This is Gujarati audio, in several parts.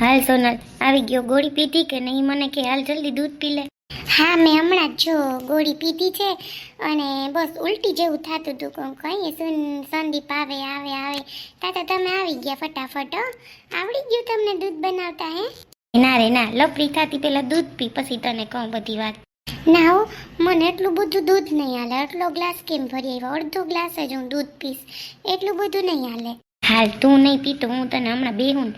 હાલ સોનલ આવી ગયો ગોળી પીધી કે નહીં? મને કે હાલ જલ્દી દૂધ પી લે. હા મેં હમણાં જ જો ગોળી પીધી છે અને બસ ઉલટી જેવું થતું હતું કહીએ? સુન સંદીપ આવે આવે આવે. તાતા તમે આવી ગયા ફટાફટ આવડી ગયું તમને દૂધ બનાવતા હે? ના રે ના લપડી થતી પહેલાં દૂધ પી પછી તને કહું બધી વાત. ના હો મને એટલું બધું દૂધ નહીં હાલે. આટલો ગ્લાસ કેમ ભરી આવ્યો? અડધો ગ્લાસ જ હું દૂધ પીશ. એટલું બધું નહીં હાલે. હાલ તું નહીં પીતો, હું તને હમણાં બેહું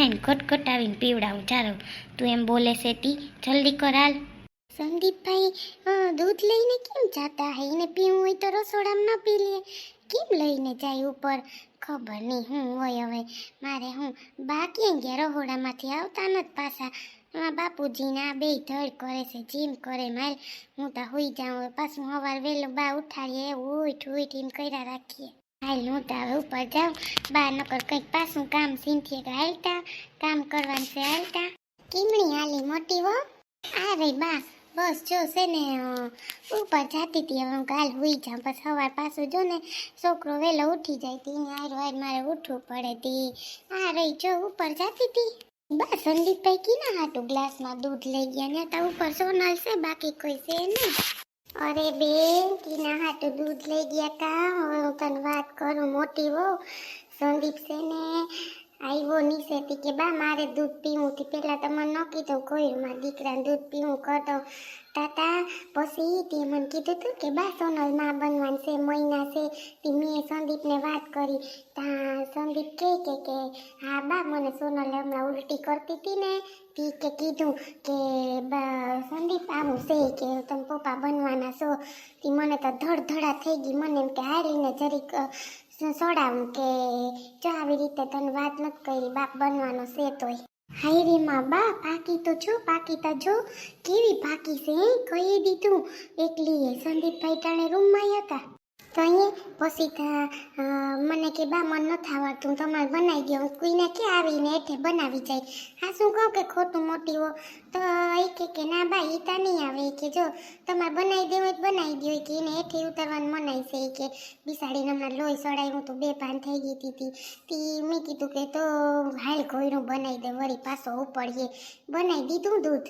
ને કટકટાવીને પીવડાવું. ચાલો, તું એમ બોલે છે તી જલ્દી કર હાલ. સંદીપભાઈ દૂધ લઈને કેમ જાતા હે? એને પીવું હોય તો રસોડામાં ન પી લે. કેમ લઈને જાય ઉપર? ખબર નહીં હું હોય હવે. મારે હું બા ક્યાં ગયા રહોડામાંથી આવતા નથી પાછા. એમાં બાપુજીને આ બે ધડ કરે છે, જીમ કરે માલ હું તો હોઈ જાઉં પાછું સવાર વહેલું બા ઉઠાડીએ ઉઠ ઉઠ એમ કર્યા રાખીએ. હાલ હું તો ઉપર જાઉં બહાર નકર કંઈક પાછું કામ સીનથી હાલતા કામ કરવાનું છે હાલતા કીમણી હાલી મોટી હો આ રહી બા બસ જો છે ને ઉપર જાતી હતી હવે હું કાલ હોઈ જાઉં બસ સવાર પાછું જો ને છોકરો વહેલો ઉઠી જાય તી ને હાર વાર મારે ઉઠવું પડે તી આ રહી જો ઉપર જાતી હતી બસ સંદીપભાઈ કીના હાટું ગ્લાસમાં દૂધ લઈ ગયા ને ત્યાં ઉપર સોનલ છે બાકી કોઈ છે નહીં અરે બેન, ટીના હાટું દૂધ લઈ ગયા તા. હવે હું તને વાત કરું, મોટી હો સંદીપ છે ને આવ્યો નીચેથી કે બા, મારે દૂધ પીવું થી પહેલાં તમને ન કીધું કોઈ, મારા દીકરાને દૂધ પીવું કરતો. તાતા, પછી તે મને કીધું તું કે બા, સોનલમાં બનવાનું છે, મહિના છે, તે મેં સંદીપને વાત કરી. તા સંદીપ કહે કે કે, હા બા, મને સોનલ હમણાં ઉલટી કરતી હતી ને. તી કે કીધું કે, બા, સંદીપ આવું છે કે તમે પપ્પા બનવાના છો. તે મને તો ધડધડા થઈ ગઈ, મને એમ કે હારીને જરીક સોડાવું કે જો આવી રીતે તને વાત નથી કરી, બાપ બનવાનો છે તોય હાયમાં બા, પાકી તો છો, પાકી તો જો કેવી પાકી છે? કહી દીધું. એકલી એ સંદીપભાઈ ટાણે રૂમમાં હતા. તો અહીંયા પછી મને કે બા, મન નથી આવડતું, તમારે બનાવી દો. કોઈને કે આવીને હેઠે બનાવી જાય. હા, શું કહું કે ખોટું મોટી હો? તો એ કે કે, ના બા એ તા નહીં આવે. કે, જો, તમારે બનાવી દેવું તો બનાવી દો કે, એને હેઠે ઉતરવાનું મનાય છે. કે, બિસાડીને હમણાં લોહી સડાયું તો બે પાન થઈ ગઈ હતી તી. મેં કીધું કે, તો હાલ ઘોયરું બનાવી દે, વળી પાછો ઉપડીએ. બનાવી દીધું દૂધ.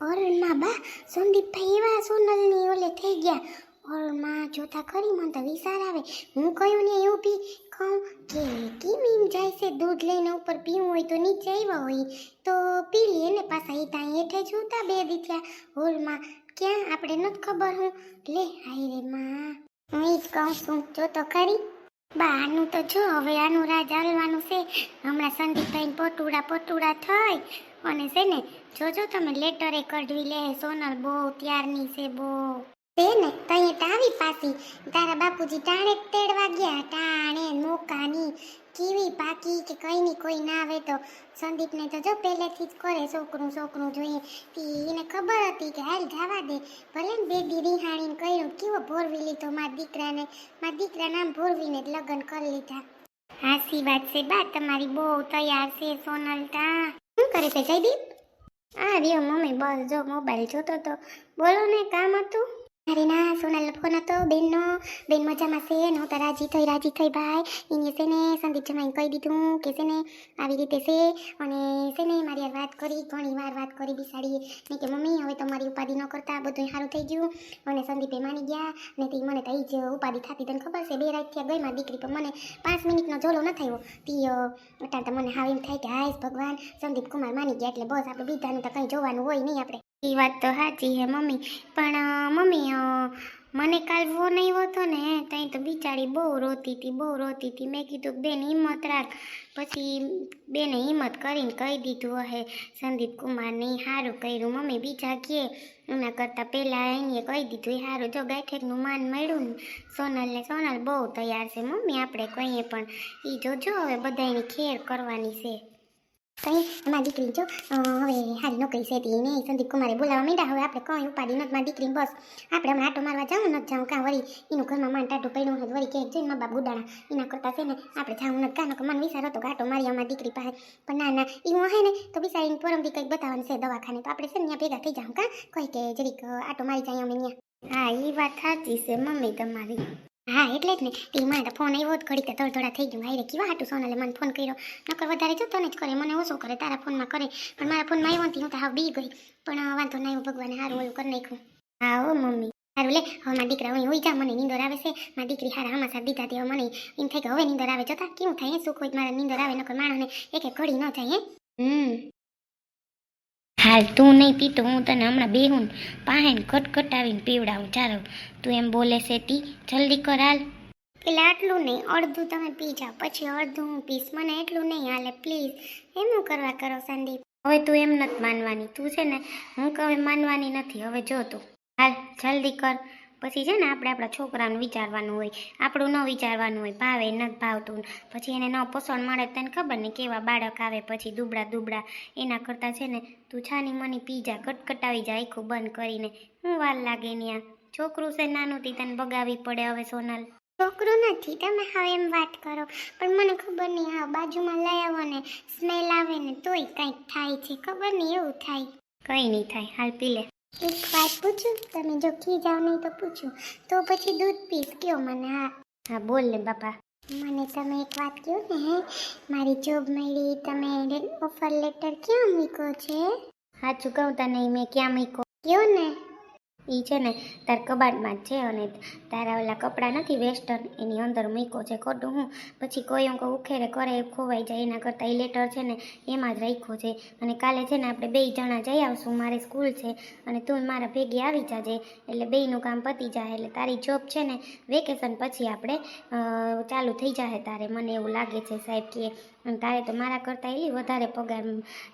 અરે ના બા, સંદીપભાઈ એવા સોનલની ઓલે થઈ ગયા. ઓરમાં જોતા ખરી મને તો વિચાર આવે. હું કયું ને એવું બી કહું કે કેમ એમ જાય છે દૂધ લઈને ઉપર પીવું હોય તો નીચે આવ્યા હોય. તો પી લઈએ ને પાછા એ ત્યાં હેઠે જ ઉતા બે દીઠ્યા હોલમાં ક્યાં? આપણે નથી ખબર હું. લે હાય રે માં. હું એ જ કહું છું જો તો ખરી? બા આનું તો જો, હવે આનું રાજ હાલવાનું છે. હમણાં સંદીપભાઈ પોટુડા પોટુડા થઈ. અને છે ને, જોજો તમે લેટરે કઢવી લે, સોનલ બહુ ત્યારની છે બહુ. તે ને તઈ તાવી પાસી. તારા બાપુજી ટાણે તેડવા ગયા. ટાણે મોકાની કીવી પાકી કે કઈ ની કોઈ ના આવે તો સંદીપને તો જો પહેલેથી જ કરે છોકરું છોકરું જોઈએ. એને ખબર હતી કે હાલ જવા દે. ભલે ને બેબી રિહાણીને કર્યું, કેવો ભોરવી લીધો મારા દીકરાને. મારા દીકરા નામ ભોરવીને જ લગ્ન કરી લીધા. હાસી વાત છે? બા, તમારી બહુ તૈયાર છે, સોનલતા. શું કરે છે, જયદીપ? આ રહ્યો મમ્મી, બસ જો મોબાઈલ જોતો તો. બોલો ને, કામ હતું? અરે ના સોનલ ફોન હતો બેનનો, બેન મજામાં છે, ને તો રાજી થઈ રાજી થઈ ભાઈ. એને છે ને, સંદીપ જમાઈને કહી દીધું કે છે ને, આવી રીતે છે. અને છે ને, મારી યાર વાત કરી, ઘણી વાર વાત કરી બિસાડીએ. ને કે, મમ્મી, હવે તમારી ઉપાધિ ન કરતા બધું સારું થઈ ગયું. અને સંદીપે માની ગયા. ને તે મને તો એ જ ઉપાધિ થતી તને ખબર છે? બે રાત થયા ગઈ, મારી દીકરી પણ મને પાંચ મિનિટનો ઝોલો ન થયો. તી અત્યારે તો મને હાવ એમ થાય કે, હાય ભગવાન. સંદીપ કુમાર માની ગયા એટલે બસ આપણે બીજાનું તો કંઈ જોવાનું હોય નહીં આપણે. એ વાત તો સાચી હે મમ્મી. પણ મમ્મી મને કાલ ફોન આવ્યો હતો ને ત્યાં તો બિચારી બહુ રોતી હતી બહુ રોતી હતી મેં કીધું બેન, હિંમત રાખ. પછી બેને હિંમત કરીને કહી દીધું હે સંદીપ કુમારને સારું કર્યું. મમ્મી બીજા કે, એના કરતાં પહેલાં એને કહી દીધું, એ સારું જો ગાયઠેકનું માન મળ્યું ને સોનલને સોનલ બહુ તૈયાર છે. મમ્મી, આપણે કહીએ પણ એ જોજો હવે બધાની ખેર કરવાની છે. કઈ દીકરી જો હવે હારી નોકરી છે તી સંદીપ કુમારે બોલાવવા માંડ્યા. હવે આપણે કઈ ઉપાડી નથી મારી દીકરી, બસ. આપણે હમણાં આટો મારવા જાઉં નથી જાઉં. કાં વળી એનું ઘરમાં માન ટાટું પડ્યું હોય વળી ક્યાંક જઈને મા બાપ ગુડાણા એના કરતાં છે ને, આપણે જાઉં નથી કાં નકર મને વિચાર હતો કે આટો મારી અમારી દીકરી પાસે. પણ ના ના એ હું હે ને, તો બિચારીને પરમથી કંઈક બતાવવાનું છે દવાખાને. તો આપણે છે ને ત્યાં ભેગા થઈ જાઉં. કાં? કહી કે જરીક આટો મારી જાય અમે ત્યાં. હા એ વાત સાચી છે, મમ્મી તમારી. હા, એટલે જ ને. એ મને તો ફોન આવ્યો જ ઘડી તો ધડધડા થઈ ગયું. હારે કેવા હાટું સોનલે મને ફોન કર્યો. નકર વધારે જો તને જ કરે, મને ઓછો કરે, તારા ફોનમાં કરે. પણ મારા ફોનમાં આવ્યો નથી હું તો હાવ બી ગઈ. પણ વાંધો ના આવ્યો, ભગવાને સારું ઓલું કરી નાખ્યું. હા ઓ મમ્મી. સારું લે, હવે મારા દીકરા હું હોઈ જા, મને નીંદર આવે છે. મારી દીકરી હારા હમાસા દીધા તે મને. એમ થાય કે હવે નીંદર આવે. જતા, કેવું થાય, હે? સુખ હોય તો મારા નીંદર આવે, નકર માણસને એક એક ઘડી ન હે? હમ. હાલ તું નહીં પીતો હું તને હમણાં બેહું પાહેન કટકટાવીને પીવડાવું. ચાલો તું એમ બોલે છે તી જલ્દી કર હાલ. એટલે આટલું નહીં અડધું તમે પી જાઓ. પછી અડધું હું પીશ. મને એટલું નહીં હાલે પ્લીઝ. એમ હું કરવા કરો સંદીપ? હવે તું એમ નથી માનવાની. તું છે ને હું કહું માનવાની નથી. હવે જો તું. હાલ જલ્દી કર. પછી છે ને આપણે આપણા છોકરાનું વિચારવાનું હોય આપણું ન વિચારવાનું હોય ભાવે નથી ભાવતું. પછી એને ન પોષણ મળે તને ખબર ને કેવા બાળક આવે પછી દુબળા દુબળા. એના કરતાં છે ને તું છાની મની પી જા કટકટાવી જા આખું બંધ કરીને. હું વાર લાગે ત્યાં આ છોકરું છે નાનું તી તને બગાવી પડે હવે સોનલ. છોકરું નથી તમે હવે એમ વાત કરો. પણ મને ખબર નહીં હા બાજુમાં લઈ આવો ને સ્મેલ આવે ને તોય કંઈક થાય છે. ખબર નહીં એવું થાય. કંઈ નહીં થાય હાલ પી લે. એક વાત પૂછું? તમે જો કી જાવ નહીં તો પૂછું. તો પછી દૂધ પીસ. કયો મને? હા. હા બોલ ને બાપા. મને તમે એક વાત કહો ને હે? મારી જોબ મળી તમે ઓફર લેટર ક્યાં મૂક્યો છે? સાચું કહું તને મેં ક્યાં મૂક્યો? કયો ને? ઈ છે ને તાર કબાટમાં જ છે અને તારા ઓલા કપડાં નથી વેસ્ટર્ન, એની અંદર મૂક્યો છે ખોટું હું? પછી કોઈ અંકો ઉખેરે કરે, ખોવાઈ જાય, એના કરતાં એ લેટર છે ને એમાં જ રાખ્યો છે. અને કાલે છે ને આપણે બે જણા જઈ આવશું, મારે સ્કૂલ છે અને તું મારા ભેગી આવી જાજે, એટલે બેયનું કામ પતી જાય, એટલે તારી જોબ છે ને વેકેશન પછી આપણે ચાલુ થઈ જાય તારે, મને એવું લાગે છે સાહેબ કે અને તારે તો મારા કરતાં એલી વધારે પગાર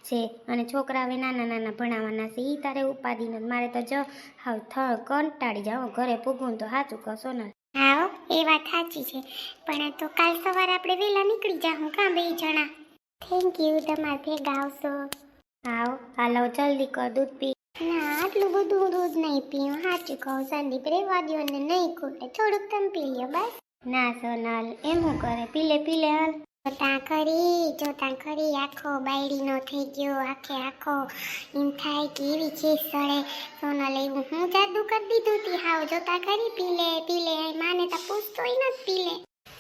છે. અને છોકરા હવે નાના નાના ભણાવવાના છે. એ તારે ઉપાધિ નથી મારે તો જો હાવ થ કંટાળી જાઓ ઘરે પૂગું તો સાચું કહો સોનલ હા એ વાત સાચી છે. પણ તો કાલ સવારે આપણે વહેલા નીકળી જાઉં કાં બે જણા? થેન્ક યુ તમારે ભેગા આવશો. આવો હાલો જલ્દી કર દૂધ પી. ના આટલું બધું દૂધ નહીં પીવું સાચું કહું સંદીપ રેવા દો ને નહીં ખૂટે. થોડુંક તમે પી લ્યો બસ. ના સોનલ એમ હું કરે? પીલે પીલે હાલ. થઈ ગયો, આખે આખો એમ થાય કે એવી ચીજ સળે, સોના લેવું. હું જાદુ કરી દીધું તી હાવ, જોતા ખરી પીલે પીલે માને તો પૂછતોય નથી પીલે.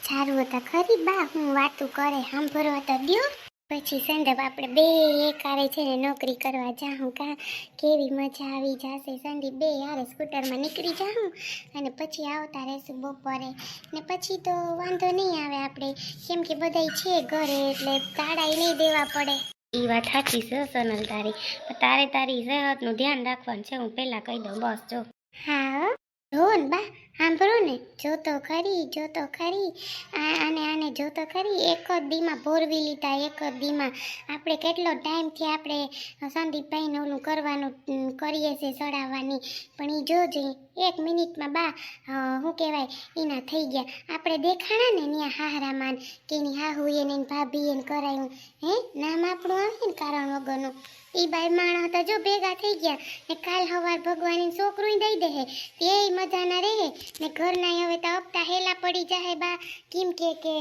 સારું હતા ખરી બા, હું વાતું કરે, સાંભળવા તો દ્યો. પછી સંદીપ આપણે બે એકારે છે ને નોકરી કરવા જાઉં કા? કેવી મજા આવી જશે. સંદીપ બે યારે સ્કૂટરમાં નીકળી જાઉં અને પછી આવતા રહેશું બપોરે. ને પછી તો વાંધો નહીં આવે આપણે. કેમ કે બધાય છે ઘરે એટલે તાળાઈ નહીં દેવા પડે. એ વાત સાચી છે સોનલ તારી. તારે તારી સેહતનું ધ્યાન રાખવાનું છે. હું પહેલાં કહી દઉં. બસ જો. હા. ધોન બા. સાંભળો ને જોતો ખરી જોતો ખરી. આ, આને જોતો ખરી. એક જ દીમાં ભોરવી લીધા એક જ દીમાં આપણે કેટલો ટાઈમથી આપણે સંદીપભાઈને ઓલું કરવાનું કરીએ છીએ ચડાવવાની પણ એ જોજે એક મિનિટમાં બા શું કહેવાય એના થઈ ગયા. આપણે દેખાણા ને ત્યાં હાહરામાન કે એની હાહુ એને ભાભીએ ભાભી એને કરાયું. હે? નામ આપણું આવે ને કારણ વગરનું. એ બાઈ માણસ હતા જો ભેગા થઈ ગયા ને કાલ સવાર ભગવાનની છોકરું દઈ દે તે મજાના રહે. ને ઘરના હવે તો હપ્તા હેલા પડી જાય બા. કેમ કે કે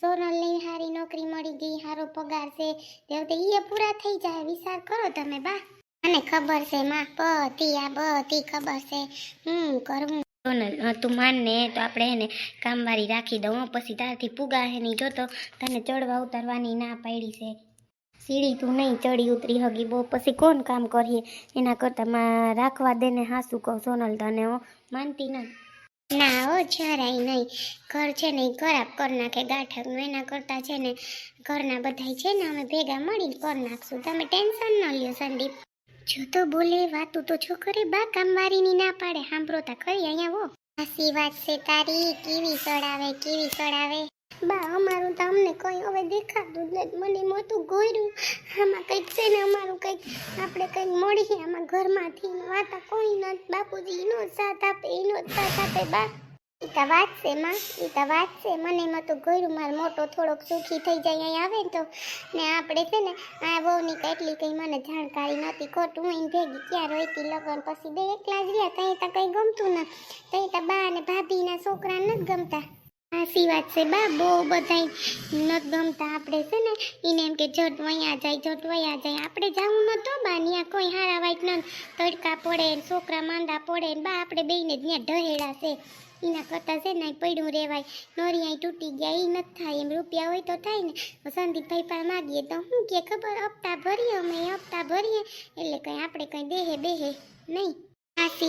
સોનલ લઈને સારી નોકરી મળી ગઈ સારો પગાર છે. હવે એ પૂરા થઈ જાય, વિચાર કરો તમે બા. મને ખબર છે માં, બધી આ બધી ખબર છે. હું કરવું સોનલ તું માન ને, તો આપણે એને કામવાળી રાખી દઉં પછી તારથી પૂગા હે નહીં જોતો તને ચડવા ઉતારવાની ના પાડી છે. સીડી તું નહીં ચડી ઉતરી હગી બહુ. પછી કોણ કામ કરીએ? એના કરતાં માં રાખવા દે ને હાસું કહું સોનલ તને, હો. માનતી ના ના, હો, જરાય નહીં. ઘર છે ને ઈ ખરાબ કરી નાખે ગાંઠકનું એના કરતાં છે ને ઘરના બધાય છે ને અમે ભેગા મળીને કરી નાખશું. તમે ટેન્શન ન લ્યો, સંદીપ. જો તો બોલે, વાતું તો છોકરે બા કામવાળીની ના પાડે. સાંભળો તા ખરી અહીંયા વો હાસી વાત છે તારી, કેવી સડાવે કેવી સડાવે બા, અમારું તો અમને કઈ હવે દેખાતું જ નથી. મને મોટું ગોયરું. આમાં કંઈક છે ને, અમારું કંઈક આપણે કંઈક મળીએ. આમાં ઘરમાંથી વાતા કોઈ નથી બાપુજી એનો સાથ આપે, એનો સાથ આપે, બા. એ તો વાત છે, માં. એ તો વાત છે. મને તો ગોયરું, માર મોટો થોડોક સુખી થઈ જાય અહીં આવે ને તો. ને આપણે છે ને, આ વહુની તો એટલી કંઈ મને જાણકારી નહોતી. ખોટું હું ભેગી ક્યાં રહેતી, લગન પછી બે એકલા જ રહ્યા. ત્યાં તો કંઈ ગમતું ના. ત્યાં તો બા અને ભાભીના છોકરા નથી ગમતા. સાચી છે. બા, બહુ બધા નથી ગમતા આપણે છે ને એને એમ કે જટ વયા જાય, જટ વયા જાય. આપણે જવું નતો બા ત્યાં કોઈ હારા વાઈટ ન તડકા પડે છોકરા માંદા પડે બા આપણે બેને ત્યાં ઢહેડા છે. એના કરતાં છે ને પડ્યું રહેવાય નોરી અહીં તૂટી ગયા એ નથી થાય. એમ રૂપિયા હોય તો થાય ને. સંદીપભાઈ પાસે માગીએ તો શું કે, ખબર હપ્તા ભરીએ અમે હપ્તા ભરીએ. એટલે કંઈ આપણે કંઈ દેહે બેહે નહીં.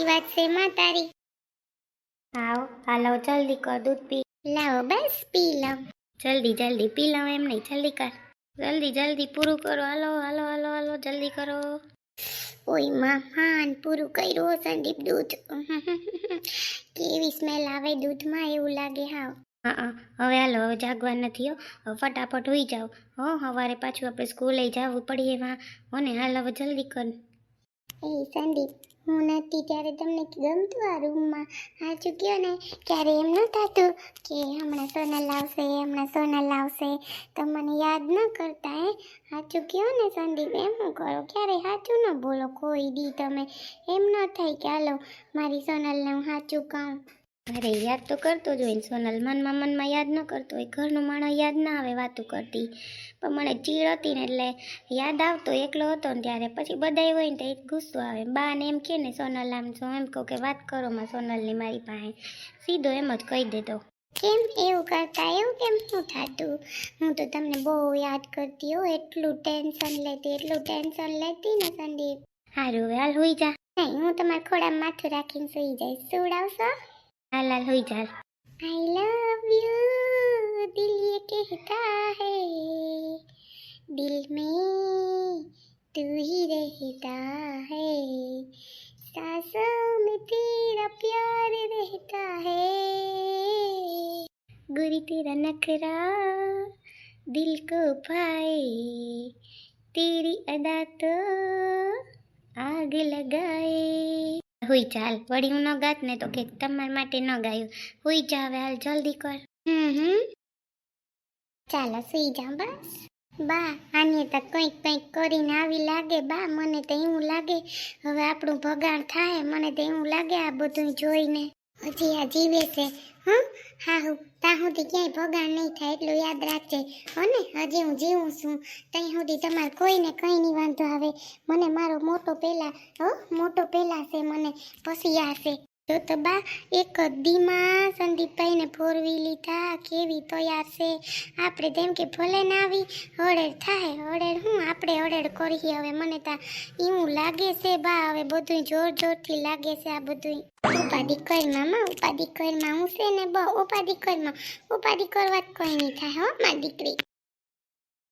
વાત છે, માં તારી. આવો હાલો, જલ્દી કર દૂધ પી. લાવો બસ પી લો જલ્દી જલ્દી પી લો એમ નહીં. જલ્દી કર. જલ્દી જલ્દી પૂરું કરો. હાલો હાલો હાલો હાલો જલ્દી કરો. ઓયમાં પૂરું કર્યું સંદીપ દૂધ. કેવી સ્મેલ આવે દૂધમાં એવું લાગે હાવ. હા હવે હાલો હવે જાગવા નથી હો. ફટાફટ હોઈ જાઓ. હો સવારે પાછું આપણે સ્કૂલે જવું પડીએ એમાં. હોને હાલ હવે જલ્દી કર. એ સંદીપ હું નથી ત્યારે તમને ગમતું આ રૂમમાં સાચું ચૂક્યો ને? ક્યારે એમ ન થતું કે હમણાં સોનલ આવશે, હમણાં સોનલ આવશે. તો મને યાદ ન કરતા, હે? સાચું ચૂક્યો ને, સંદીપ? એમ હું કરો? ક્યારે સાચું ન બોલો. કોઈ દી તમે. એમ ન થાય કે, હાલો, મારી સોનલને હું સાચું કહું. અરે યાદ તો કરતો જ હોય સોનલ મનમાં મનમાં યાદ ન કરતો હોય, ઘરનો માણસ યાદ ના આવે વાતું કરતી. પણ મને ચીડ હતી ને એટલે યાદ આવતો, એકલો હતો ને ત્યારે. પછી બધાય હોય ને તો એક ગુસ્સો આવે. બા ને એમ કે ને, સોનલ આમ છો એમ કહું કે, વાત કરો માં સોનલની મારી પાસે. સીધો એમ જ કહી દેતો. કેમ એવું કરતા? એવું કેમ શું થતું? હું તો તમને બહુ યાદ કરતી હો, એટલું ટેન્શન લેતી, એટલું ટેન્શન લેતી ને સંદીપ. સારું હાલ હોઈ જા. નહીં, હું તમારા ખોડામાં માથું રાખીને સુઈ જઈશ. સુવડાવશો? लाल लाल हुई आई लव यू दिल ये कहता है। दिल में तू ही रहता है। सांसों में तेरा प्यार रहता है। गुरी तेरा नखरा दिल को पाए तेरी अदा तो आग लगाए। હુઈ ચાલ વળી હું ન ગાત ને તો કે તમારા માટે ન ગાયું. હુઈ જા હવે હાલ જલ્દી કર. હમ હમ. ચાલો સુઈ જા બસ. બા આને તો કંઈક કંઈક કરીને આવી લાગે. બા મને તો એવું લાગે. હવે આપણું ભગાણ થાય મને તો એવું લાગે આ બધું જોઈને. હજી જીવે છે, હં? હા, હું, ત્યાં સુધી ક્યાંય ભગાણ નહીં થાય, એટલું યાદ રાખજે. હો ને હજી હું જીવું છું. ત્યાં સુધી તમારે કોઈને કંઈ નહીં વાંધો આવે. મને મારો મોટો પહેલાં હો? મોટો પહેલાં છે, મને પછી આ તો તો બા, એક જ દીમાં સંદીપભાઈને ફોરવી લીધા. કેવી તૈયાર છે? આપણે તેમ કે ભલે ના આવી હળેડ થાય. હળેડ હું? આપણે હળેડ કરીએ હવે. મને તા એવું લાગે છે બા, હવે બધું જોર જોરથી લાગે છે આ બધું ઉપાધિ કર મામા, ઉપાધિ કરમાં હું છે ને બ? ઉપાધિ કરમાં ઉપાધિ કરવા જ કોઈ નહીં થાય, હો, મારી દીકરી.